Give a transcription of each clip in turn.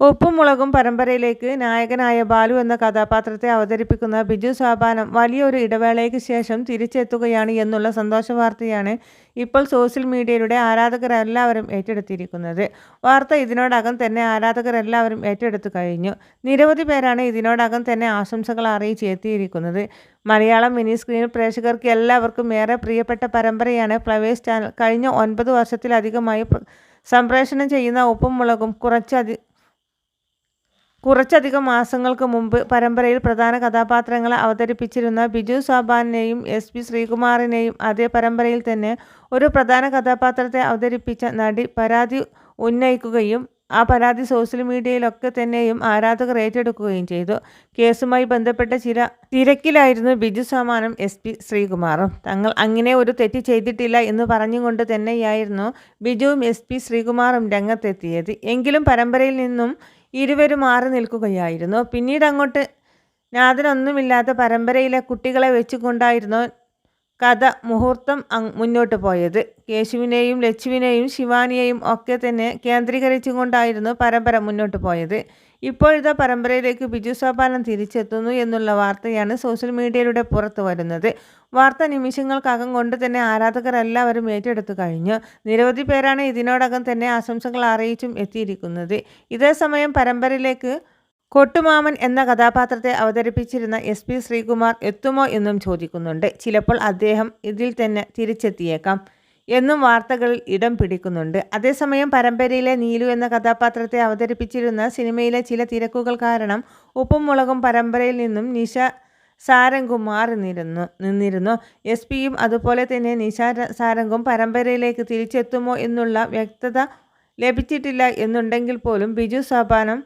ഉപ്പും മുളകും പരമ്പരയിലേക്ക് നായകനായ ബാലു എന്ന കഥാപാത്രത്തെ അവതരിപ്പിക്കുന്ന ബിജു സാബാനം വലിയൊരു ഇടവേളയ്ക്ക് ശേഷം തിരിച്ചെത്തുകയാണ് എന്നുള്ള സന്തോഷ വാർത്തയാണ് ഇപ്പോൾ സോഷ്യൽ മീഡിയയിലൂടെ ആരാധകരെല്ലാവരും ഏറ്റെടുത്തിരിക്കുന്നത്. വാർത്ത ഇതിനോടകം തന്നെ ആരാധകരെല്ലാവരും ഏറ്റെടുത്തു കഴിഞ്ഞു. നിരവധി പേരാണ് ഇതിനോടകം തന്നെ ആശംസകൾ അറിയിച്ച് എത്തിയിരിക്കുന്നത്. മലയാളം മിനി സ്ക്രീൻ പ്രേക്ഷകർക്ക് എല്ലാവർക്കും ഏറെ പ്രിയപ്പെട്ട പരമ്പരയാണ് പ്ലവേസ് ചാനൽ. കഴിഞ്ഞ ഒൻപത് വർഷത്തിലധികമായി സംപ്രേഷണം ചെയ്യുന്ന ഉപ്പും മുളകും കുറച്ചധി കുറച്ചധികം മാസങ്ങൾക്ക് മുമ്പ് പരമ്പരയിൽ പ്രധാന കഥാപാത്രങ്ങളെ അവതരിപ്പിച്ചിരുന്ന ബിജു സാബാനെയും എസ് പി ശ്രീകുമാറിനെയും അതേ പരമ്പരയിൽ തന്നെ ഒരു പ്രധാന കഥാപാത്രത്തെ അവതരിപ്പിച്ച നടി പരാതി ഉന്നയിക്കുകയും ആ പരാതി സോഷ്യൽ മീഡിയയിലൊക്കെ തന്നെയും ആരാധകർ ഏറ്റെടുക്കുകയും ചെയ്തു. കേസുമായി ബന്ധപ്പെട്ട ചില തിരക്കിലായിരുന്നു ബിജു സമാനം എസ് പി ശ്രീകുമാറും തങ്ങൾ അങ്ങനെ ഒരു തെറ്റ് ചെയ്തിട്ടില്ല എന്ന് പറഞ്ഞുകൊണ്ട് തന്നെയായിരുന്നു ബിജുവും എസ് പി ശ്രീകുമാറും രംഗത്തെത്തിയത്. എങ്കിലും പരമ്പരയിൽ നിന്നും ഇരുവരും മാറി നിൽക്കുകയായിരുന്നു. പിന്നീട് അങ്ങോട്ട് നാഥനൊന്നുമില്ലാത്ത പരമ്പരയിലെ കുട്ടികളെ വെച്ചുകൊണ്ടായിരുന്നു കഥ മുഹൂർത്തം മുന്നോട്ട് പോയത്. കേശുവിനെയും ലച്ചുവിനെയും ശിവാനിയെയും ഒക്കെ തന്നെ കേന്ദ്രീകരിച്ചുകൊണ്ടായിരുന്നു പരമ്പര മുന്നോട്ട് പോയത്. ഇപ്പോഴത്തെ പരമ്പരയിലേക്ക് ബിജു സോപാനം തിരിച്ചെത്തുന്നു എന്നുള്ള വാർത്തയാണ് സോഷ്യൽ മീഡിയയിലൂടെ പുറത്തു വരുന്നത്. വാർത്ത നിമിഷങ്ങൾക്കകം കൊണ്ട് തന്നെ ആരാധകരെല്ലാവരും ഏറ്റെടുത്തു കഴിഞ്ഞു. നിരവധി പേരാണ് ഇതിനോടകം തന്നെ ആശംസകൾ അറിയിച്ചും എത്തിയിരിക്കുന്നത്. ഇതേസമയം പരമ്പരയിലേക്ക് കൊട്ടുമാമൻ എന്ന കഥാപാത്രത്തെ അവതരിപ്പിച്ചിരുന്ന എസ് പി ശ്രീകുമാർ എത്തുമോ എന്നും ചോദിക്കുന്നുണ്ട്. ചിലപ്പോൾ അദ്ദേഹം ഇതിൽ തന്നെ തിരിച്ചെത്തിയേക്കാം എന്നും വാർത്തകളിൽ ഇടം പിടിക്കുന്നുണ്ട്. അതേസമയം പരമ്പരയിലെ നീലു എന്ന കഥാപാത്രത്തെ അവതരിപ്പിച്ചിരുന്ന സിനിമയിലെ ചില തിരക്കുകൾ കാരണം ഉപ്പും മുളകും പരമ്പരയിൽ നിന്നും നിഷ സാരംഗും മാറി നിരുന്നു നിന്നിരുന്നു. എസ് പിയും അതുപോലെ തന്നെ നിഷ സാരംഗും പരമ്പരയിലേക്ക് തിരിച്ചെത്തുമോ എന്നുള്ള വ്യക്തത ലഭിച്ചിട്ടില്ല എന്നുണ്ടെങ്കിൽ പോലും ബിജു സോപാനം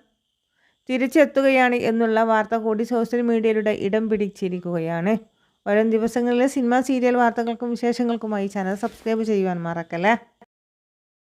തിരിച്ചെത്തുകയാണ് എന്നുള്ള വാർത്ത കൂടി സോഷ്യൽ മീഡിയയിലൂടെ ഇടം പിടിച്ചിരിക്കുകയാണ്. വരും ദിവസങ്ങളിലെ സിനിമ സീരിയൽ വാർത്തകൾക്കും വിശേഷങ്ങൾക്കുമായി ചാനൽ സബ്സ്ക്രൈബ് ചെയ്യുവാൻ മറക്കല്ലേ?